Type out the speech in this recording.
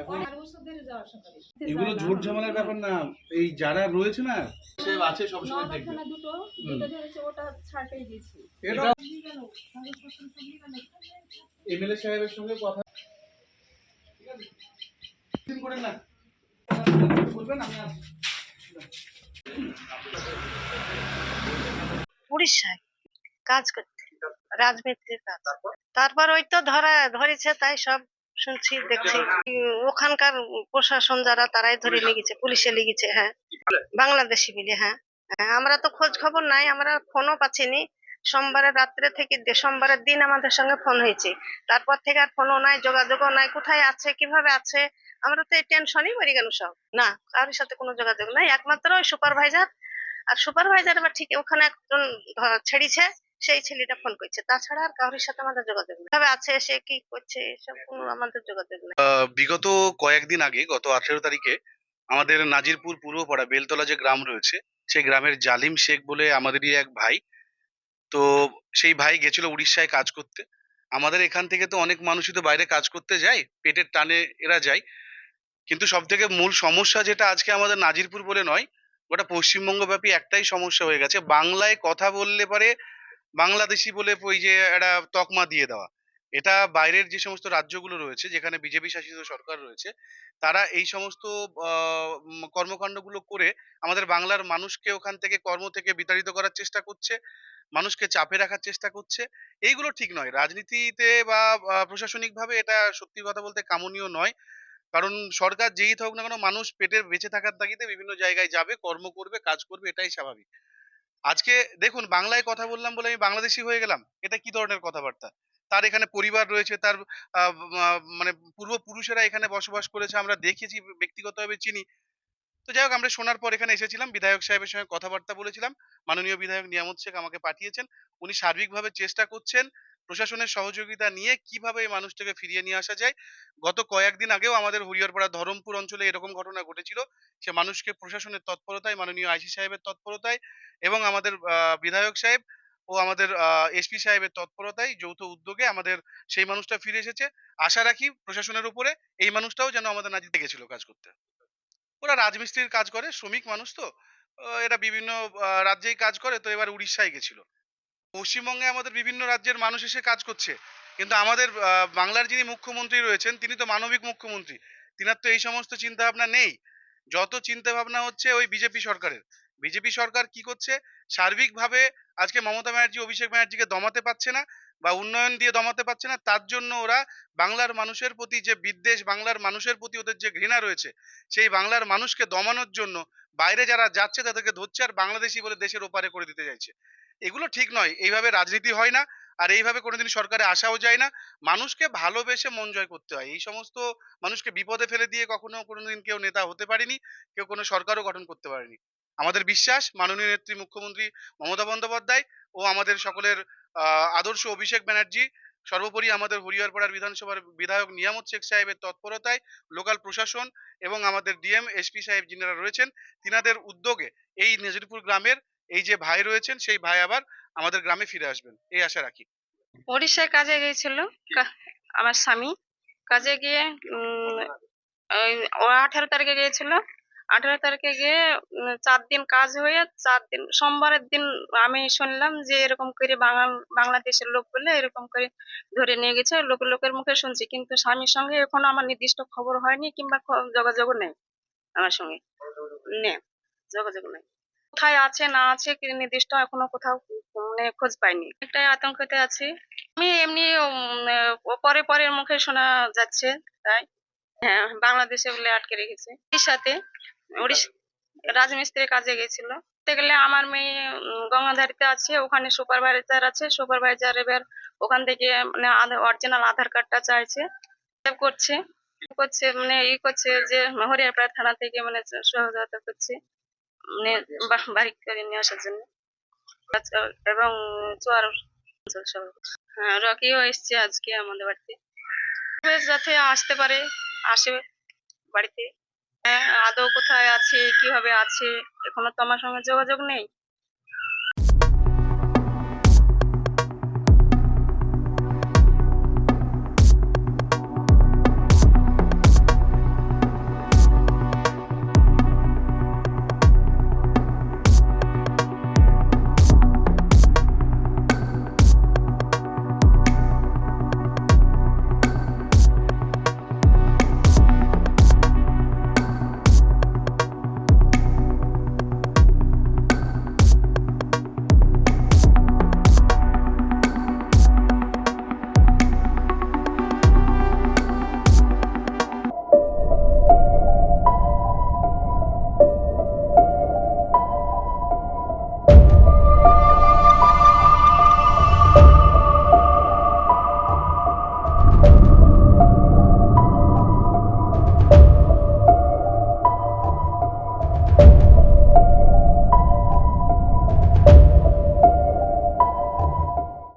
এখন আর ওষুধের যাওয়ার সকালে এগুলো ঝুট ঝামেলার ব্যাপার না। এই যারা রয়েছে না সে আছে সবসময় দেখবে। দুটো দুটো ধরেছে ওটা ছাড়তেই দিয়েছি। এটা এমএলএ সাহেবের সঙ্গে কথা ঠিক আছে টেনশন করেন না। বলবেন আমি উড়িষ্যায় কাজ করতে। রাজমিস্ত্রির কাজ। তারপর ওই তো ধরা ধরেছে তাই সব শুনছি দেখছি। ওখানকার প্রশাসন যারা তারাই ধরে লেগেছে পুলিশে লেগেছে হ্যাঁ। বাংলাদেশি। মিলে হ্যাঁ। হ্যাঁ, আমরা তো খোঁজ খবর নাই আমরা ফোনও পাচ্ছিনি। সোমবারের রাত্রে থেকে সোমবারের দিন আমাদের সঙ্গে ফোন হয়েছে। তারপর থেকে আর ফোনও নাই যোগাযোগও নাই কোথায় আছে কীভাবে আছে আমরা তো এই টেনশনই মরে গেল সব। না কারোর সাথে কোনো যোগাযোগ নাই একমাত্র ওই সুপারভাইজার। আর সুপারভাইজার আবার ঠিক ওখানে একজন ছেড়েছে সেই ছেলেটা ফোন করছে। তাছাড়া আর কারোর সাথে আমাদের যোগাযোগ নেই। কীভাবে আছে, সে কি করছে, এসব কোনো আমাদের যোগাযোগ নেই। বিগত কয়েকদিন আগে, গত আঠেরো তারিখে, আমাদের নাজিরপুর পূর্বপাড়া বেলতলা যে গ্রাম রয়েছে সেই গ্রামের জালিম শেখ বলে আমাদেরই এক ভাই। তো সেই ভাই গেছিল উড়িষ্যায় কাজ করতে। আমাদের এখান থেকে তো অনেক মানুষই তো বাইরে কাজ করতে যায়, পেটের টানে এরা যায়। কিন্তু সব থেকে মূল সমস্যা যেটা আজকে আমাদের নাজিরপুর বলে নয়, গোটা পশ্চিমবঙ্গব্যাপী একটাই সমস্যা হয়ে গেছে। বাংলায় কথা বললে পারে বাংলাদেশি বলে ওই যে একটা তকমা দিয়ে দেওয়া। এটা বাইরের যে সমস্ত রাজ্যগুলো রয়েছে, যেখানে বিজেপি শাসিত সরকার রয়েছে, তারা এই সমস্ত কর্মকাণ্ডগুলো করে আমাদের বাংলার মানুষকে ওখান থেকে কর্ম থেকে বিতাড়িত করার চেষ্টা করছে, মানুষকে চাপে রাখার চেষ্টা করছে। এইগুলো ঠিক নয়। রাজনীতিতে বা প্রশাসনিকভাবে এটা সত্যি কথা বলতে কামনীয় নয়। কারণ সরকার যেই থাকুক না কেন, মানুষ পেটের বেঁচে থাকার তাগিদে বিভিন্ন জায়গায় যাবে, কর্ম করবে, কাজ করবে, এটাই স্বাভাবিক। আজকে দেখুন বাংলায় কথা বললাম বলে আমি বাংলাদেশি হয়ে গেলাম। এটা কি ধরনের কথাবার্তা? তার এখানে পরিবার রয়েছে, তার মানে পূর্বপুরুষেরা এখানে বসবাস করেছে, আমরা দেখেছি, ব্যক্তিগতভাবে চিনি। তো যাই হোক, আমরা শোনার পর এখানে এসেছিলাম, বিধায়ক সাহেবের সঙ্গে কথাবার্তা বলেছিলাম। মাননীয় বিধায়ক নিয়ামত শেখ আমাকে পাঠিয়েছেন। উনি সার্বিকভাবে চেষ্টা করছেন প্রশাসনের সহযোগিতা নিয়ে কীভাবে এই মানুষটাকে ফিরিয়ে নিয়ে আসা যায়? গত কয়েকদিন আগেও আমাদের হরিহরপাড়া ধরমপুর অঞ্চলে এরকম ঘটনা ঘটেছিল। সে মানুষকে প্রশাসনের তৎপরতায়, মাননীয় আইসি সাহেবের তৎপরতায় এবং আমাদের বিধায়ক সাহেব ও আমাদের এসপি সাহেবের তৎপরতায় যৌথ উদ্যোগে আমাদের সেই মানুষটা ফিরে এসেছে। আশা রাখি প্রশাসনের উপরে এই মানুষটাও যেন আমাদের নাজিতে গেছিল কাজ করতে। ওরা রাজমিস্ত্রির কাজ করে, শ্রমিক মানুষ তো। এরা বিভিন্ন রাজ্যেই কাজ করে, তো এবার উড়িষ্যায় গেছিল। পশ্চিমবঙ্গে আমাদের বিভিন্ন রাজ্যের মানুষ এসে কাজ করছে। কিন্তু আমাদের বাংলার যিনি মুখ্যমন্ত্রী রয়েছেন, তিনি তো মানবিক মুখ্যমন্ত্রী। তিনার তো এই সমস্ত চিন্তা ভাবনা নেই। যত চিন্তা ভাবনা হচ্ছে ওই বিজেপি সরকারের। বিজেপি সরকার কি করছে? সার্বিকভাবে আজকে মমতা ব্যানার্জি, অভিষেক ব্যানার্জিকে দমাতে পারছে না বা উন্নয়ন দিয়ে দমাতে পারছে না, তার জন্য ওরা বাংলার মানুষের প্রতি যে বিদ্বেষ, বাংলার মানুষের প্রতি ওদের যে ঘৃণা রয়েছে, সেই বাংলার মানুষকে দমানোর জন্য বাইরে যারা যাচ্ছে তাদেরকে ধরছে আর বাংলাদেশি বলে দেশের ওপারে করে দিতে চাইছে। এগুলো ঠিক নয়। এইভাবে রাজনীতি হয় না আর এইভাবে কোনোদিন সরকারে আসাও যায় না। মানুষকে ভালোবেসে মন জয় করতে হয়। এই সমস্ত মানুষকে বিপদে ফেলে দিয়ে কখনো কোনোদিন কেউ নেতা হতে পারেনি, কেউ কোনো সরকারও গঠন করতে পারেনি। আমাদের বিশ্বাস, মাননীয় নেত্রী মুখ্যমন্ত্রী মমতা বন্দ্যোপাধ্যায় ও আমাদের সকলের আদর্শ অভিষেক ব্যানার্জি, সর্বোপরি আমাদের হরিহরপাড়ার বিধানসভার বিধায়ক নিয়ামত শেখ সাহেবের তৎপরতায় লোকাল প্রশাসন এবং আমাদের ডিএম, এসপি সাহেব যিনারা রয়েছেন, তিনাদের উদ্যোগে এই নেজরপুর গ্রামের এই যে ভাই রয়েছেন সেই ভাই আবার আমাদের গ্রামে ফিরে আসবেন। এই আশা রাখি। উড়িষ্যায় কাজে গিয়েছিল আমার স্বামী। কাজে গিয়ে আঠেরো তারিখে গিয়েছিল। আঠেরো তারিখে গিয়ে চার দিন কাজ হয়ে চার দিন সোমবারের দিন আমি শুনলাম যে এরকম করে বাংলাদেশের লোক বলে এরকম করে ধরে নিয়ে গেছে। লোক লোকের মুখে শুনছি। কিন্তু স্বামীর সঙ্গে এখনও আমার নির্দিষ্ট খবর হয়নি কিংবা যোগাযোগও নেই আমার সঙ্গে। নেই যোগাযোগ নেই। কোথায় আছে, না আছে নির্দিষ্ট এখনও কোথাও মানে খোঁজ পাইনি। একটাই আতঙ্কতে আছি। আমি এমনি পরে পরের মুখে শোনা যাচ্ছে, তাই। হ্যাঁ বাংলাদেশে বলে আটকে রেখেছে। উড়িষ্যাতে উড়িষ্যা রাজমিস্ত্রি কাজে গেছিল। গেলে আমার মেয়ে গঙ্গাধারীতে আছে, ওখানে সুপারভাইজার আছে। সুপারভাইজার এবার ওখান থেকে মানে অরিজিনাল আধার কার্ডটা চাইছে। করছে। করছে মানে ই করছে যে, হরিয়ারপাড়া থানা থেকে মানে সহযোগিতা করছে। বাড়ি করে নিয়ে আসার জন্য এবং চোয়ার হ্যাঁ রকিও এসছে আজকে আমাদের বাড়িতে যাতে আসতে পারে আসে বাড়িতে হ্যাঁ আদৌ কোথায় আছে কীভাবে আছে এখনও তো আমার সঙ্গে যোগাযোগ নেই